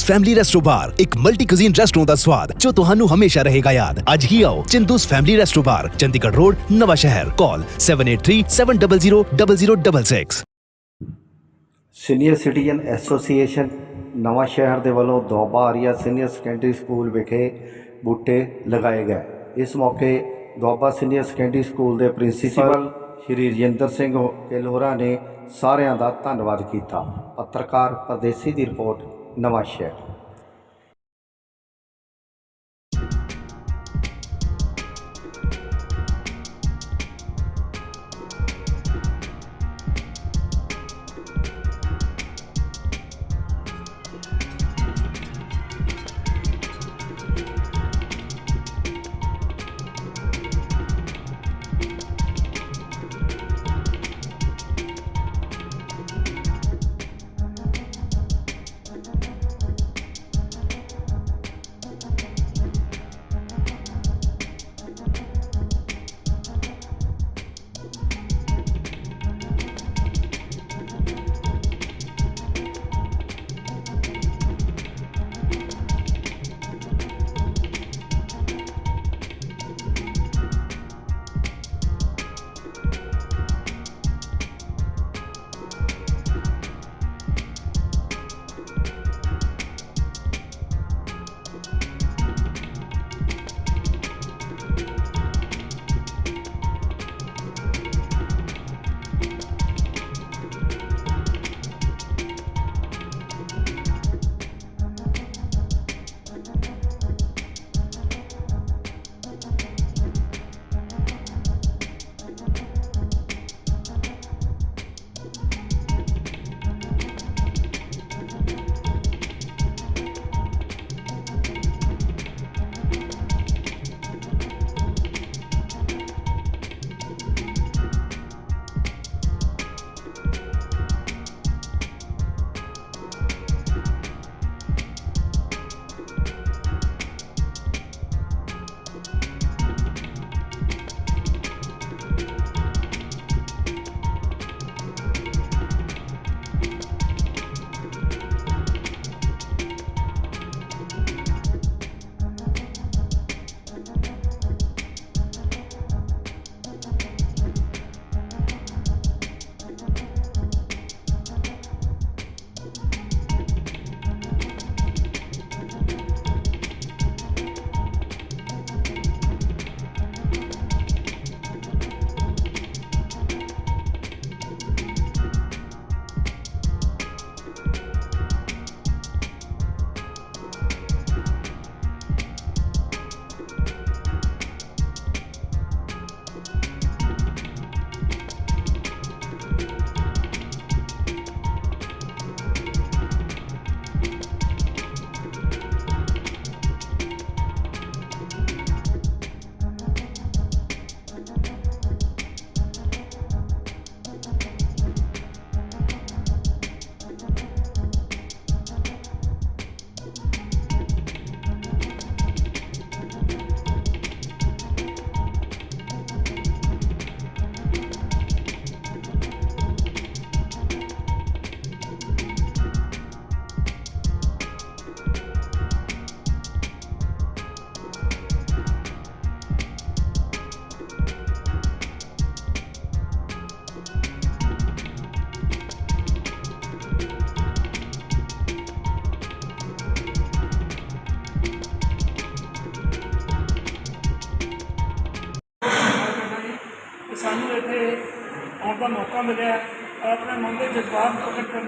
Chindus family resto ਬਾਰ ਇੱਕ multi cuisine restaurant ਦਾ ਸਵਾਦ ਜੋ ਤੁਹਾਨੂੰ ਹਮੇਸ਼ਾ ਰਹੇਗਾ ਯਾਦ। ਅੱਜ ਹੀ ਆਓ Chindu's family resto bar Chandigarh road, Nawan Shahr. ਕਾਲ 7837000066 ਸੀਨੀਅਰ ਸਿਟੀਜ਼ਨ ਐਸੋਸੀਏਸ਼ਨ ਨਵਾਂ ਸ਼ਹਿਰ ਦੇ ਵੱਲੋਂ Doaba Arya senior secondary school ਵਿਖੇ ਬੂਟੇ ਲਗਾਏ ਗਏ। ਇਸ ਮੌਕੇ ਦੁਆਬਾ ਸੀਨੀਅਰ ਸੈਕੰਡਰੀ ਸਕੂਲ ਦੇ ਪ੍ਰਿੰਸੀਪਲ ਸ਼੍ਰੀ ਰਜਿੰਦਰ ਸਿੰਘ ਕੇਲੋਰਾ ਨੇ ਸਾਰਿਆਂ ਦਾ ਧੰਨਵਾਦ ਕੀਤਾ। ਪੱਤਰਕਾਰ ਪਰਦੇਸੀ ਦੀ ਰਿਪੋਰਟ। ਨਵਾਂ ਸ਼ਹਿਰ।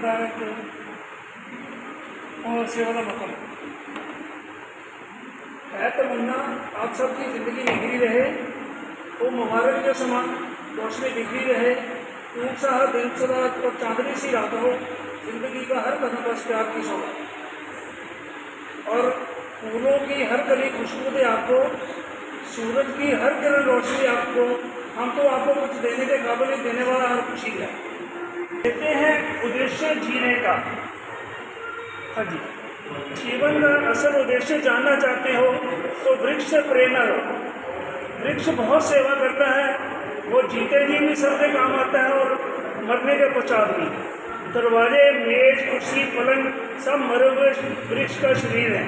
డైరెక్ట్ सेवा का मतलब है तमन्ना आप सबकी ज़िंदगी निगरी रहे, वो मुबारक का समान रोशनी निगरी रहे। ऊँचा हर दिन सदात और चांदनी सी रात हो, ज़िंदगी का हर कदम बस प्यार की शोभा और फूलों की हर कली खुशबू दे आपको, सूरज की हर किरण रोशनी आपको, हम तो आपको कुछ देने के काबिल देने वाला हर खुशी है। कहते हैं उद्देश्य जीने का। हाँ जी। जीवन का असल उद्देश्य जानना चाहते हो तो वृक्ष से प्रेरणा वृक्ष बहुत सेवा करता है, वो जीते जी भी सबके काम आता है और मरने के पश्चात भी। दरवाजे, मेज, कुर्सी, पलंग, सब मरे हुए वृक्ष का शरीर है।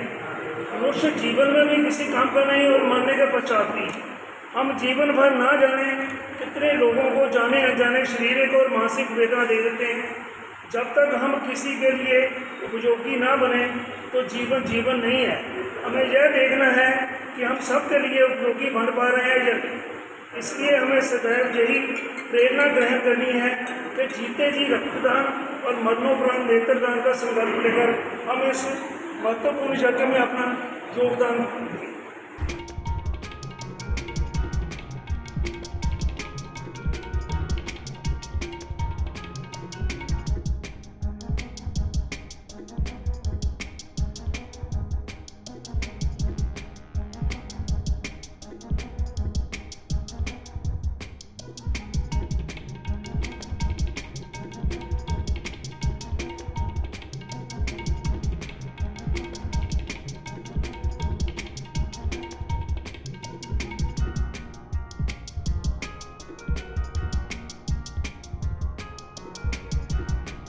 मनुष्य जीवन में भी किसी काम का नहीं और मरने के पश्चात भी। हम जीवन भर ना जाने कितने लोगों को जाने अनजाने शारीरिक और मानसिक वेदना दे देते हैं जब तक हम किसी के लिए उपयोगी ना बने तो जीवन जीवन नहीं है हमें यह देखना है कि हम सब के लिए उपयोगी बन पा रहे हैं या नहीं इसलिए हमें सदैव यही प्रेरणा ग्रहण करनी है कि जीते जी रक्तदान और मरणोपरांत नेत्रदान का संकल्प लेकर हम इस महत्वपूर्ण यज्ञ में अपना योगदान दें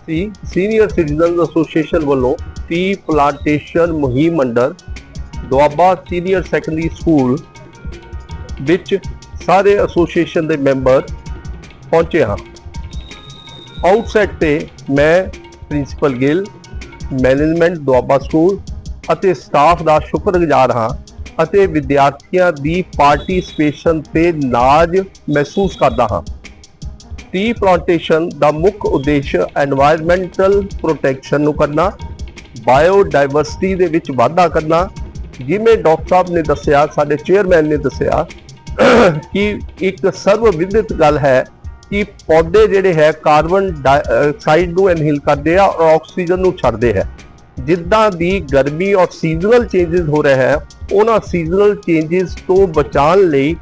ਸੀ ਸੀਨੀਅਰ ਸਿਟੀਜ਼ਨਸ ਐਸੋਸੀਏਸ਼ਨ ਵੱਲੋਂ ਟੀ ਪਲਾਂਟੇਸ਼ਨ ਮੁਹਿੰਮ under Doaba senior secondary school ਵਿੱਚ ਸਾਰੇ ਐਸੋਸੀਏਸ਼ਨ ਦੇ ਮੈਂਬਰ ਪਹੁੰਚੇ ਹਾਂ। ਆਊਟਸੈਟ ਤੇ ਮੈਂ principal Gill management Doaba school ਅਤੇ ਸਟਾਫ ਦਾ ਸ਼ੁਕਰਗੁਜ਼ਾਰ ਹਾਂ ਅਤੇ ਵਿਦਿਆਰਥੀਆਂ ਦੀ ਪਾਰਟਿਸਿਪੇਸ਼ਨ ਤੇ ਨਾਜ਼ ਮਹਿਸੂਸ ਕਰਦਾ ਹਾਂ। ਟੀ ਪਲਾਂਟੇਸ਼ਨ ਦਾ ਮੁੱਖ ਉਦੇਸ਼ এনवायरमेंटल ਪ੍ਰੋਟੈਕਸ਼ਨ ਨੂੰ ਕਰਨਾ ਬਾਇਓਡਾਇਵਰਸਿਟੀ ਦੇ ਵਿੱਚ ਵਾਧਾ ਕਰਨਾ। ਜਿਵੇਂ ਡਾਕਟਰ ਸਾਹਿਬ ਨੇ ਦੱਸਿਆ, ਸਾਡੇ ਚੇਅਰਮੈਨ ਨੇ ਦੱਸਿਆ, ਕਿ ਇੱਕ ਸਰਵ ਵਿਦਿਤ ਗੱਲ ਹੈ ਕਿ ਪੌਦੇ ਜਿਹੜੇ ਹੈ ਕਾਰਬਨ ਡਾਈਆਕਸਾਈਡ ਨੂੰ ਇਨਹੇਲ ਕਰਦੇ ਆ ਔਰ ਆਕਸੀਜਨ ਨੂੰ ਛੱਡਦੇ ਹੈ। ਜਿੱਦਾਂ ਦੀ ਗਰਮੀ ਔਰ ਸੀਜ਼ਨਲ ਚੇਂजेस ਹੋ ਰਿਹਾ ਹੈ, ਉਹਨਾਂ ਸੀਜ਼ਨਲ ਚੇਂजेस ਤੋਂ ਬਚਾਉਣ ਲਈ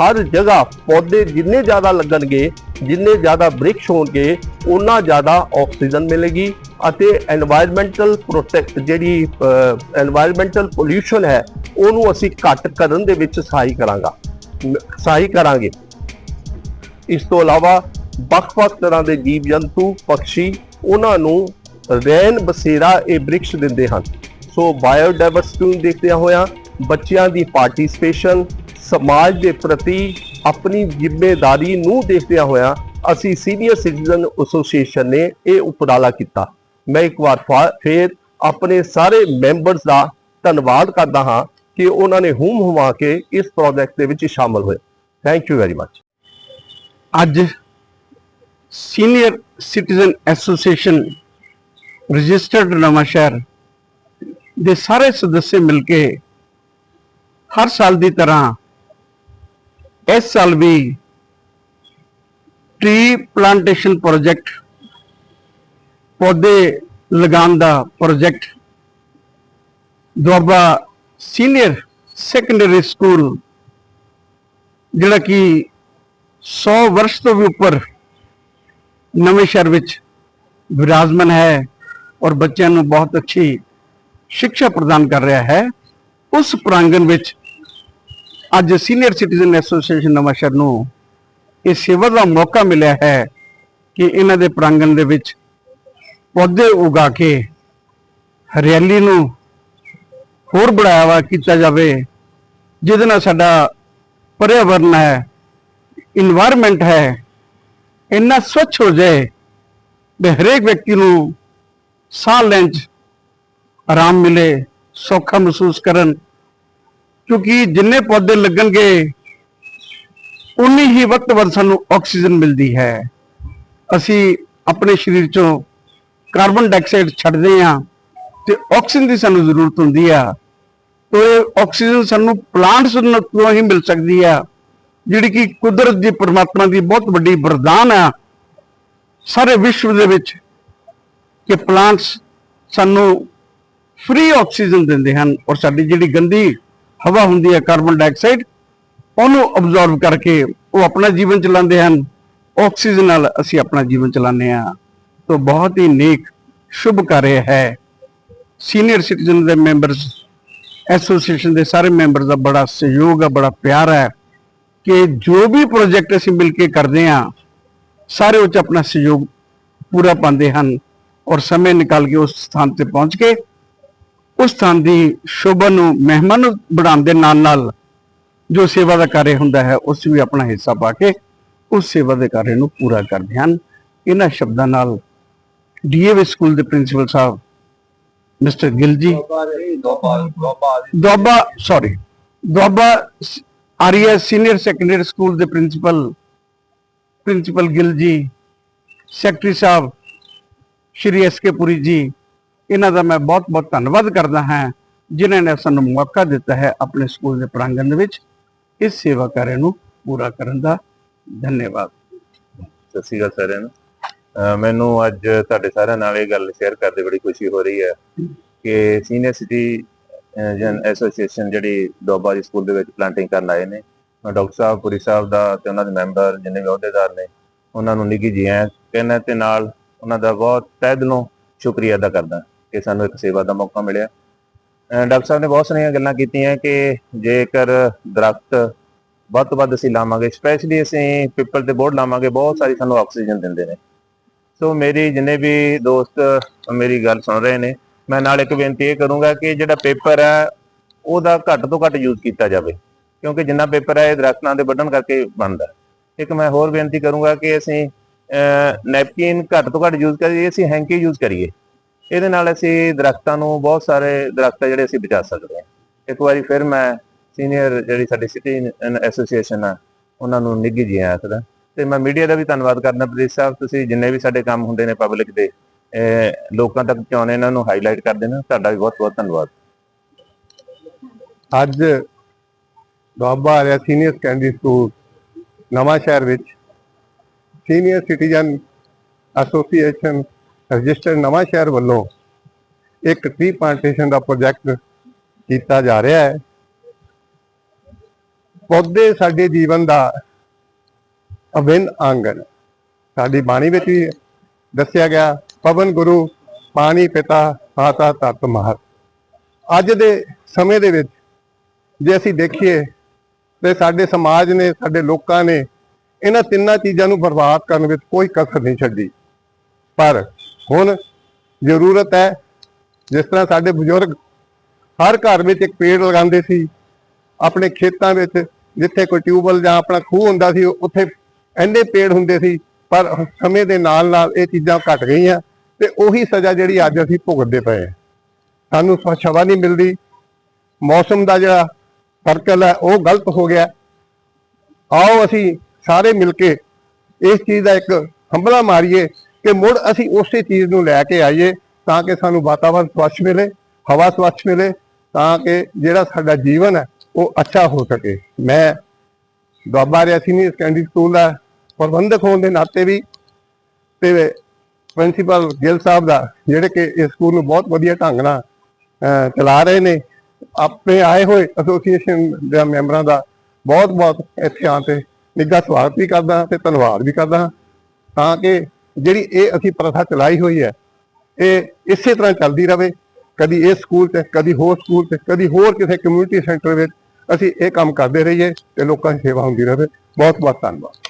ਹਰ ਜਗ੍ਹਾ ਪੌਦੇ ਜਿੰਨੇ ਜ਼ਿਆਦਾ ਲੱਗਣਗੇ ਜਿੰਨੇ ਜ਼ਿਆਦਾ ਬ੍ਰਿਕਸ਼ ਹੋਣਗੇ ਉਨਾ ਜ਼ਿਆਦਾ ਆਕਸੀਜਨ ਮਿਲੇਗੀ ਅਤੇ এনवायरमेंटल ਪ੍ਰੋਟੈਕਟ ਜਿਹੜੀ এনवायरमेंटल ਪੋਲੂਸ਼ਨ ਹੈ, ਉਹਨੂੰ ਅਸੀਂ ਘੱਟ ਕਰਨ ਦੇ ਵਿੱਚ ਸਹਾਈ ਕਰਾਂਗਾ। ਸਹਾਈ ਕਰਾਂਗੇ। ਇਸ ਤੋਂ ਇਲਾਵਾ ਵੱਖ-ਵੱਖ ਤਰ੍ਹਾਂ ਦੇ ਜੀਵ ਜੰਤੂ ਪਕਸ਼ੀ ਉਹਨਾਂ ਨੂੰ ਰੈਨ ਬਸੇਰਾ ਇਹ ਬ੍ਰਿਕਸ਼ ਦਿੰਦੇ ਹਨ। ਸੋ ਬਾਇਓਡਾਇਵਰਸਿਟੀ ਨੂੰ ਦੇਖਦਿਆਂ ਹੋਇਆਂ ਬੱਚਿਆਂ ਦੀ ਪਾਰਟਿਸਪੇਸ਼ਨ ਸਮਾਜ ਦੇ ਪ੍ਰਤੀ ਆਪਣੀ ਜ਼ਿੰਮੇਵਾਰੀ ਨੂੰ ਦੇਖਦਿਆਂ ਹੋਇਆ ਅਸੀਂ ਸੀਨੀਅਰ ਸਿਟੀਜ਼ਨ ਐਸੋਸੀਏਸ਼ਨ ਨੇ ਇਹ ਉਪਰਾਲਾ ਕੀਤਾ। ਮੈਂ ਇੱਕ ਵਾਰ ਫਾ- ਫੇਰ ਆਪਣੇ ਸਾਰੇ ਮੈਂਬਰਸ ਦਾ ਧੰਨਵਾਦ ਕਰਦਾ ਹਾਂ ਕਿ ਉਹਨਾਂ ਨੇ ਹੂਮ ਹੁਮਾ ਕੇ ਇਸ ਪ੍ਰੋਜੈਕਟ ਦੇ ਵਿੱਚ ਸ਼ਾਮਲ ਹੋਏ। ਥੈਂਕ ਯੂ ਵੈਰੀ ਮੱਚ ਅੱਜ senior citizen association registered Nawanshahr ਦੇ ਸਾਰੇ ਸਦੱਸਿਆ ਮਿਲ ਕੇ ਹਰ ਸਾਲ ਦੀ ਤਰ੍ਹਾਂ ਇਸ ਸਾਲ ਵੀ ਟ੍ਰੀ ਪਲਾਂਟੇਸ਼ਨ ਪ੍ਰੋਜੈਕਟ ਪੌਦੇ ਲਗਾਉਣ ਦਾ project Doaba senior secondary school ਜਿਹੜਾ ਕਿ 100 ਵਰਸ਼ ਤੋਂ ਵੀ ਉੱਪਰ ਨਵੇਂ ਸ਼ਹਿਰ ਵਿੱਚ ਵਿਰਾਜਮਾਨ ਹੈ ਔਰ ਬੱਚਿਆਂ ਨੂੰ ਬਹੁਤ ਅੱਛੀ ਸਿੱਖਿਆ ਪ੍ਰਦਾਨ ਕਰ ਰਿਹਾ ਹੈ। ਉਸ ਪ੍ਰਾਂਗਣ ਵਿੱਚ ਅੱਜ ਸੀਨੀਅਰ ਸਿਟੀਜ਼ਨ ਐਸੋਸੀਏਸ਼ਨ ਨਵਾਂਸ਼ਹਿਰ ਨੂੰ ਇਹ ਸੇਵਾ ਦਾ ਮੌਕਾ ਮਿਲਿਆ ਹੈ ਕਿ ਇਹਨਾਂ ਦੇ ਪ੍ਰਾਂਗਣ ਦੇ ਵਿੱਚ ਪੌਦੇ ਉਗਾ ਕੇ ਹਰਿਆਲੀ ਨੂੰ ਹੋਰ ਬੜਾਵਾ ਕੀਤਾ ਜਾਵੇ। ਜਿਹਦੇ ਨਾਲ ਸਾਡਾ ਪਰਿਆਵਰਨ ਹੈ ਇਨਵਾਇਰਨਮੈਂਟ ਹੈ, ਇੰਨਾ ਸਵੱਛ ਹੋ ਜਾਏ ਵੀ ਹਰੇਕ ਵਿਅਕਤੀ ਨੂੰ ਸਾਹ ਲੈਣ 'ਚ ਆਰਾਮ ਮਿਲੇ, ਸੌਖਾ ਮਹਿਸੂਸ ਕਰਨ ਕਿਉਂਕਿ ਜਿੰਨੇ ਪੌਦੇ ਲੱਗਣਗੇ, ਉਨੀ ਹੀ ਵੱਧ ਤੋਂ ਵੱਧ ਸਾਨੂੰ ਆਕਸੀਜਨ ਮਿਲਦੀ ਹੈ। ਅਸੀਂ ਆਪਣੇ ਸਰੀਰ 'ਚੋਂ ਕਾਰਬਨ ਡਾਈਆਕਸਾਈਡ ਛੱਡਦੇ ਹਾਂ ਤੇ ਆਕਸੀਜਨ ਦੀ ਸਾਨੂੰ ਜ਼ਰੂਰਤ ਹੁੰਦੀ ਆ। ਤੇ ਆਕਸੀਜਨ ਸਾਨੂੰ ਪਲਾਂਟਸ ਤੋਂ ਹੀ ਮਿਲ ਸਕਦੀ ਆ, ਜਿਹੜੀ ਕਿ ਕੁਦਰਤ ਦੀ ਪਰਮਾਤਮਾ ਦੀ ਬਹੁਤ ਵੱਡੀ ਵਰਦਾਨ ਆ। ਸਾਰੇ ਵਿਸ਼ਵ ਦੇ ਵਿੱਚ ਕਿ ਪਲਾਂਟਸ ਸਾਨੂੰ ਫ੍ਰੀ ਆਕਸੀਜਨ ਦਿੰਦੇ ਹਨ ਔਰ ਸਾਡੀ ਜਿਹੜੀ ਗੰਦੀ ਹਵਾ ਹੁੰਦੀ ਹੈ ਕਾਰਬਨ ਡਾਈਆਕਸਾਈਡ, ਉਹਨੂੰ ਅਬਜ਼ਰਵ ਕਰਕੇ ਉਹ ਆਪਣਾ ਜੀਵਨ ਚਲਾਉਂਦੇ ਹਨ। ਆਕਸੀਜਨ ਨਾਲ ਅਸੀਂ ਆਪਣਾ ਜੀਵਨ ਚਲਾਉਂਦੇ ਹਾਂ। ਤੋਂ ਬਹੁਤ ਹੀ ਨੇਕ, ਸ਼ੁਭ ਕਾਰਜ ਹੈ। ਸੀਨੀਅਰ ਸਿਟੀਜ਼ਨ ਦੇ ਮੈਂਬਰਸ ਐਸੋਸੀਏਸ਼ਨ ਦੇ ਸਾਰੇ ਮੈਂਬਰਸ ਦਾ ਬੜਾ ਸਹਿਯੋਗ ਹੈ, ਬੜਾ ਪਿਆਰ ਹੈ ਕਿ ਜੋ ਵੀ ਪ੍ਰੋਜੈਕਟ ਅਸੀਂ ਮਿਲ ਕੇ ਕਰਦੇ ਹਾਂ, ਸਾਰੇ ਉਹ 'ਚ ਆਪਣਾ ਸਹਿਯੋਗ ਪੂਰਾ ਪਾਉਂਦੇ ਹਨ ਔਰ ਸਮੇਂ ਨਿਕਾਲ ਕੇ ਉਸ ਸਥਾਨ ਤੇ ਪਹੁੰਚ ਕੇ ਉਸ ਸਥਾਨ ਦੀ ਸ਼ੋਭਾ ਨੂੰ ਮਹਿਮਾਨ ਨੂੰ ਬਣਾਉਣ ਦੇ ਨਾਲ ਨਾਲ ਜੋ ਸੇਵਾ ਦਾ ਕਾਰਜ ਹੁੰਦਾ ਹੈ, ਉਸ ਵੀ ਆਪਣਾ ਹਿੱਸਾ ਪਾ ਕੇ ਉਸ ਸੇਵਾ ਦੇ ਕਾਰਜ ਨੂੰ ਪੂਰਾ ਕਰਦੇ ਹਨ। ਇਹਨਾਂ ਸ਼ਬਦਾਂ ਨਾਲ ਡੀਏਵੀ ਸਕੂਲ ਦੇ ਪ੍ਰਿੰਸੀਪਲ ਸਾਹਿਬ, mister Gill ji. Doaba sorry Doaba Arya senior secondary school ਦੇ principal principal Gill ji, secretary ਸਾਹਿਬ, ਸ਼੍ਰੀ ਐਸ ਕੇ ਪੁਰੀ ਜੀ ਇਹਨਾਂ ਦਾ ਮੈਂ ਬਹੁਤ ਬਹੁਤ ਧੰਨਵਾਦ ਕਰਦਾ ਹਾਂ, ਜਿਨ੍ਹਾਂ ਨੇ ਸਾਨੂੰ ਮੌਕਾ ਦਿੱਤਾ ਹੈ ਆਪਣੇ ਸਕੂਲ ਦੇ ਪ੍ਰਾਂਗਣ ਦੇ ਵਿੱਚ ਇਸ ਸੇਵਾ ਕਾਰਜ ਨੂੰ ਪੂਰਾ ਕਰਨ ਦਾ। ਧੰਨਵਾਦ। ਸਤਿ ਸ਼੍ਰੀ ਅਕਾਲ ਸਾਰਿਆਂ ਨੂੰ। ਮੈਨੂੰ ਅੱਜ ਤੁਹਾਡੇ ਸਾਰਿਆਂ ਨਾਲ ਇਹ ਗੱਲ ਸ਼ੇਅਰ ਕਰਦੇ ਬੜੀ ਖੁਸ਼ੀ ਹੋ ਰਹੀ ਹੈ ਕਿ ਸੀਨੀਅਰ ਸਿਟੀ ਜਨ ਐਸੋਸੀਏਸ਼ਨ ਜਿਹੜੀ ਡੋਬਾ ਜੀ ਸਕੂਲ ਦੇ ਵਿੱਚ ਪਲਾਂਟਿੰਗ ਕਰਨ ਆਏ ਨੇ, ਮੈਂ ਡਾਕਟਰ ਸਾਹਿਬ, ਪੁਰੀ ਸਾਹਿਬ ਦਾ ਤੇ ਉਹਨਾਂ ਦੇ ਮੈਂਬਰ ਜਿੰਨੇ ਵੀ ਅਹੁਦੇਦਾਰ ਨੇ, ਉਹਨਾਂ ਨੂੰ ਨਿੱਘੀ ਜੀ ਆਇਆਂ ਕਹਿੰਦਾ ਤੇ ਨਾਲ ਉਹਨਾਂ ਦਾ ਬਹੁਤ ਤਹਿ ਦਿਲੋਂ ਸ਼ੁਕਰੀਆ ਅਦਾ ਕਰਦਾ। ਕਿ ਸਾਨੂੰ ਇੱਕ ਸੇਵਾ ਦਾ ਮੌਕਾ ਮਿਲਿਆ। ਡਾਕਟਰ ਸਾਹਿਬ ਨੇ ਬਹੁਤ ਸਾਰੀਆਂ ਗੱਲਾਂ ਕੀਤੀਆਂ ਕਿ ਜੇਕਰ ਦਰਖਤ ਵੱਧ ਤੋਂ ਵੱਧ ਅਸੀਂ ਲਾਵਾਂਗੇ ਸਪੈਸ਼ਲੀ ਅਸੀਂ ਪਿੱਪਲ ਤੇ ਬੋਰਡ ਲਾਵਾਂਗੇ, ਬਹੁਤ ਸਾਰੀ ਸਾਨੂੰ ਆਕਸੀਜਨ ਦਿੰਦੇ ਨੇ। ਸੋ ਮੇਰੀ ਜਿੰਨੇ ਵੀ ਦੋਸਤ ਮੇਰੀ ਗੱਲ ਸੁਣ ਰਹੇ ਨੇ, ਮੈਂ ਨਾਲ ਇੱਕ ਬੇਨਤੀ ਇਹ ਕਰੂੰਗਾ ਕਿ ਜਿਹੜਾ ਪੇਪਰ ਹੈ, ਉਹਦਾ ਘੱਟ ਤੋਂ ਘੱਟ ਯੂਜ਼ ਕੀਤਾ ਜਾਵੇ। ਕਿਉਂਕਿ ਜਿੰਨਾ ਪੇਪਰ ਹੈ, ਇਹ ਦਰਖਤਾਂ ਦੇ ਵੱਢਣ ਕਰਕੇ ਬਣਦਾ ਇੱਕ ਮੈਂ ਹੋਰ ਬੇਨਤੀ ਕਰੂੰਗਾ ਕਿ ਅਸੀਂ ਨੈਪਕਿਨ ਘੱਟ ਤੋਂ ਘੱਟ ਯੂਜ਼ ਕਰੀਏ, ਅਸੀਂ ਹੈਂਕੀ ਯੂਜ਼ ਕਰੀਏ। ਇਹਦੇ ਨਾਲ ਅਸੀਂ ਦਰਖਤਾਂ ਨੂੰ ਬਹੁਤ ਸਾਰੇ ਦਰਖਤ ਆ ਜਿਹੜੇ ਅਸੀਂ ਬਚਾ ਸਕਦੇ ਹਾਂ। ਇੱਕ ਵਾਰੀ ਫਿਰ ਮੈਂ ਸੀਨੀਅਰ ਜਿਹੜੀ ਸਾਡੀ ਸਿਟੀ ਐਸੋਸੀਏਸ਼ਨ ਆ, ਉਹਨਾਂ ਨੂੰ ਨਿੱਘੀ ਜੀ ਆਖਦਾ ਤੇ ਮੈਂ ਮੀਡੀਆ ਦਾ ਵੀ ਧੰਨਵਾਦ ਕਰਦਾ, ਪ੍ਰਦੀਪ ਸਾਹਿਬ, ਤੁਸੀਂ ਜਿੰਨੇ ਵੀ ਸਾਡੇ ਕੰਮ ਹੁੰਦੇ ਨੇ ਪਬਲਿਕ ਦੇ ਲੋਕਾਂ ਤੱਕ ਪਹੁੰਚਾਉਣੇ, ਇਹਨਾਂ ਨੂੰ ਹਾਈਲਾਈਟ ਕਰਦੇ ਨੇ ਤੁਹਾਡਾ ਵੀ ਬਹੁਤ ਬਹੁਤ ਧੰਨਵਾਦ। ਅੱਜ Doaba Arya senior secondary school Nawan Shahr ਵਿੱਚ ਸੀਨੀਅਰ ਸਿਟੀਜ਼ਨ ਐਸੋਸੀਏਸ਼ਨ ਰਜਿਸਟਰ ਨਵਾਂ ਸ਼ਹਿਰ ਵੱਲੋਂ ਇੱਕ ਟ੍ਰੀ ਪਲਾਂਟੇਸ਼ਨ ਦਾ ਪ੍ਰੋਜੈਕਟ ਕੀਤਾ ਜਾ ਰਿਹਾ ਹੈ। ਪੌਦੇ ਸਾਡੇ ਜੀਵਨ ਦਾ ਅਭਿੰਨ ਅੰਗ ਹਨ। ਸਾਡੀ ਬਾਣੀ ਵਿੱਚ ਵੀ ਦੱਸਿਆ ਗਿਆ, ਪਵਨ ਗੁਰੂ, ਪਾਣੀ ਪਿਤਾ ਆਤਾ ਤਤ ਮਹਤ। ਅੱਜ ਦੇ ਸਮੇਂ ਦੇ ਵਿੱਚ ਜੇ ਅਸੀਂ ਦੇਖੀਏ ਤੇ ਸਾਡੇ ਸਮਾਜ ਨੇ, ਸਾਡੇ ਲੋਕਾਂ ਨੇ ਇਹਨਾਂ ਤਿੰਨਾਂ ਚੀਜ਼ਾਂ ਨੂੰ ਬਰਬਾਦ ਕਰਨ ਵਿੱਚ ਕੋਈ ਕਸਰ ਨਹੀਂ ਛੱਡੀ। ਪਰ ਹੁਣ ਜ਼ਰੂਰਤ ਹੈ, ਜਿਸ ਤਰ੍ਹਾਂ ਸਾਡੇ ਬਜ਼ੁਰਗ ਹਰ ਘਰ ਵਿੱਚ ਇੱਕ ਪੇੜ ਲਗਾਉਂਦੇ ਸੀ, ਆਪਣੇ ਖੇਤਾਂ ਵਿੱਚ ਜਿੱਥੇ ਕੋਈ ਟਿਊਬਵੈਲ ਜਾਂ ਆਪਣਾ ਖੂਹ ਹੁੰਦਾ ਸੀ, ਉੱਥੇ ਇੰਨੇ ਪੇੜ ਹੁੰਦੇ ਸੀ, ਪਰ ਸਮੇਂ ਦੇ ਨਾਲ ਨਾਲ ਇਹ ਚੀਜ਼ਾਂ ਘਟ ਗਈਆਂ ਤੇ ਉਹੀ ਸਜ਼ਾ ਜਿਹੜੀ ਅੱਜ ਅਸੀਂ ਭੁਗਤਦੇ ਪਏ ਹਾਂ। ਸਾਨੂੰ ਸਵੱਛ ਨਹੀਂ ਮਿਲਦੀ। ਮੌਸਮ ਦਾ ਜਿਹੜਾ ਸਰਕਲ ਹੈ, ਉਹ ਗਲਤ ਹੋ ਗਿਆ। ਆਓ ਅਸੀਂ ਸਾਰੇ ਮਿਲ ਕੇ ਇਸ ਚੀਜ਼ ਦਾ ਇੱਕ ਹੰਬਲਾ ਮਾਰੀਏ। ਕਿ ਮੁੜ ਅਸੀਂ ਉਸੇ ਚੀਜ਼ ਨੂੰ ਲੈ ਕੇ ਆਈਏ ਤਾਂ ਕਿ ਸਾਨੂੰ ਵਾਤਾਵਰਣ ਸਵੱਛ ਮਿਲੇ, ਹਵਾ ਸਵੱਛ ਮਿਲੇ, ਤਾਂ ਕਿ ਜਿਹੜਾ ਸਾਡਾ ਜੀਵਨ ਹੈ ਉਹ ਅੱਛਾ ਹੋ ਸਕੇ। ਮੈਂ ਦੁਆਬਾ ਰਿਆਸੀ ਸੀਨੀਅਰ ਸੈਕੰਡਰੀ ਸਕੂਲ ਦਾ ਪ੍ਰਬੰਧਕ ਹੋਣ ਦੇ ਨਾਤੇ ਵੀ ਤੇ ਪ੍ਰਿੰਸੀਪਲ ਗਿੱਲ ਸਾਹਿਬ ਦਾ, ਜਿਹੜੇ ਕਿ ਇਸ ਸਕੂਲ ਨੂੰ ਬਹੁਤ ਵਧੀਆ ਢੰਗ ਨਾਲ ਚਲਾ ਰਹੇ ਨੇ, ਆਪਣੇ ਆਏ ਹੋਏ ਐਸੋਸੀਏਸ਼ਨ ਦੇ ਮੈਂਬਰਾਂ ਦਾ ਬਹੁਤ ਬਹੁਤ ਇੱਥੇ ਆਉਣ ਤੇ ਨਿੱਘਾ ਸਵਾਗਤ ਵੀ ਕਰਦਾ ਤੇ ਧੰਨਵਾਦ ਵੀ ਕਰਦਾ ਤਾਂ ਕਿ ਜਿਹੜੀ ਇਹ ਅਸੀਂ ਪ੍ਰਥਾ ਚਲਾਈ ਹੋਈ ਹੈ, ਇਹ ਇਸੇ ਤਰ੍ਹਾਂ ਚੱਲਦੀ ਰਵੇ। ਕਦੀ ਇਸ ਸਕੂਲ ਤੇ, ਕਦੀ ਹੋਰ ਸਕੂਲ ਤੇ, ਕਦੀ ਹੋਰ ਕਿਸੇ ਕਮਿਊਨਿਟੀ ਸੈਂਟਰ ਵਿੱਚ ਅਸੀਂ ਇਹ ਕੰਮ ਕਰਦੇ ਰਹੀਏ ਤੇ ਲੋਕਾਂ ਦੀ ਸੇਵਾ ਹੁੰਦੀ ਰਹੇ ਬਹੁਤ ਬਹੁਤ ਧੰਨਵਾਦ।